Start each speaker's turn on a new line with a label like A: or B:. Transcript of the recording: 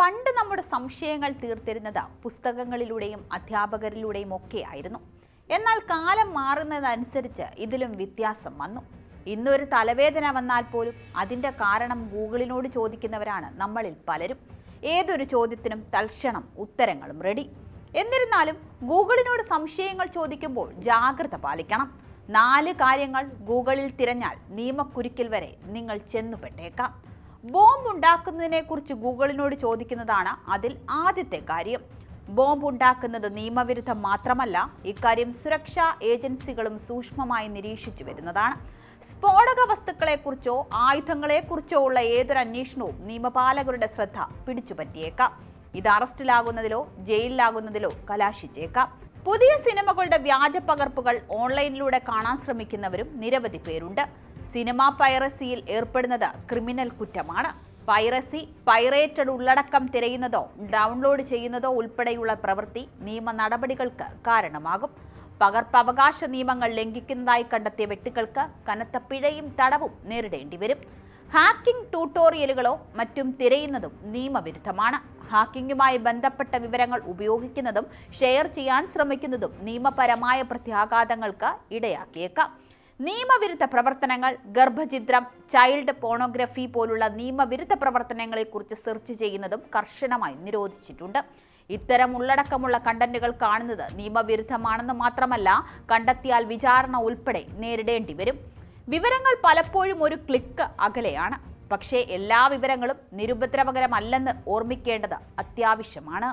A: പണ്ട് നമ്മുടെ സംശയങ്ങൾ തീർത്തിരുന്നത് പുസ്തകങ്ങളിലൂടെയും അധ്യാപകരിലൂടെയും ഒക്കെ ആയിരുന്നു. എന്നാൽ കാലം മാറുന്നതനുസരിച്ച് ഇതിലും വ്യത്യാസം വന്നു. ഇന്നൊരു തലവേദന വന്നാൽ പോലും അതിന്റെ കാരണം ഗൂഗിളിനോട് ചോദിക്കുന്നവരാണ് നമ്മളിൽ പലരും. ഏതൊരു ചോദ്യത്തിനും തൽക്ഷണം ഉത്തരങ്ങളും റെഡി എന്നിരുന്നാലും ഗൂഗിളിനോട് സംശയങ്ങൾ ചോദിക്കുമ്പോൾ ജാഗ്രത പാലിക്കണം. നാല് കാര്യങ്ങൾ ഗൂഗിളിൽ തിരഞ്ഞാൽ നിയമക്കുരുക്കിൽ വരെ നിങ്ങൾ ചെന്നുപെട്ടേക്കാം. ബോംബ് ഉണ്ടാക്കുന്നതിനെക്കുറിച്ച് ഗൂഗിളിനോട് ചോദിക്കുന്നതാണ് അതിൽ ആദ്യത്തെ കാര്യം. ബോംബ് ഉണ്ടാക്കുന്നത് നിയമവിരുദ്ധം മാത്രമല്ല ഇക്കാര്യം സുരക്ഷാ ഏജൻസികളും സൂക്ഷ്മമായി നിരീക്ഷിച്ചു വരുന്നതാണ്. സ്ഫോടക വസ്തുക്കളെക്കുറിച്ചോ ആയുധങ്ങളെക്കുറിച്ചോ ഉള്ള ഏതൊരു അന്വേഷണവും നിയമപാലകരുടെ ശ്രദ്ധ പിടിച്ചുപറ്റിയേക്കാം. ഇത് അറസ്റ്റിലാകുന്നതിലോ ജയിലിലാകുന്നതിലോ കലാശിച്ചേക്കാം. പുതിയ സിനിമകളുടെ വ്യാജ പകർപ്പുകൾ ഓൺലൈനിലൂടെ കാണാൻ ശ്രമിക്കുന്നവരും നിരവധി പേരുണ്ട്. സിനിമാ പൈറസിയിൽ ഏർപ്പെടുന്നത് ക്രിമിനൽ കുറ്റമാണ്. പൈറസി പൈറേറ്റഡ് ഉള്ളടക്കം തിരയുന്നതോ ഡൗൺലോഡ് ചെയ്യുന്നതോ ഉൾപ്പെടെയുള്ള പ്രവൃത്തി നിയമ നടപടികൾക്ക് കാരണമാകും. പകർപ്പവകാശ നിയമങ്ങൾ ലംഘിക്കുന്നതായി കണ്ടെത്തിയ വ്യക്തികൾക്ക് കനത്ത പിഴയും തടവും നേരിടേണ്ടി വരും. ഹാക്കിംഗ് ട്യൂട്ടോറിയലുകളോ മറ്റും തിരയുന്നതും നിയമവിരുദ്ധമാണ്. ഹാക്കിങ്ങുമായി ബന്ധപ്പെട്ട വിവരങ്ങൾ ഉപയോഗിക്കുന്നതും ഷെയർ ചെയ്യാൻ ശ്രമിക്കുന്നതും നിയമപരമായ പ്രത്യാഘാതങ്ങൾക്ക് ഇടയാക്കിയേക്കാം. നിയമവിരുദ്ധ പ്രവർത്തനങ്ങൾ ഗർഭചിത്രം ചൈൽഡ് പോണോഗ്രഫി പോലുള്ള നിയമവിരുദ്ധ പ്രവർത്തനങ്ങളെക്കുറിച്ച് സെർച്ച് ചെയ്യുന്നതും കർശനമായി നിരോധിച്ചിട്ടുണ്ട്. ഇത്തരം ഉള്ളടക്കമുള്ള കണ്ടന്റുകൾ കാണുന്നത് നിയമവിരുദ്ധമാണെന്ന് മാത്രമല്ല കണ്ടെത്തിയാൽ വിചാരണ ഉൾപ്പെടെ നേരിടേണ്ടി വരും. വിവരങ്ങൾ പലപ്പോഴും ഒരു ക്ലിക്ക് അകലെയാണ്. പക്ഷേ എല്ലാ വിവരങ്ങളും നിരുപദ്രവകരമല്ലെന്ന് ഓർമ്മിക്കേണ്ടത് അത്യാവശ്യമാണ്.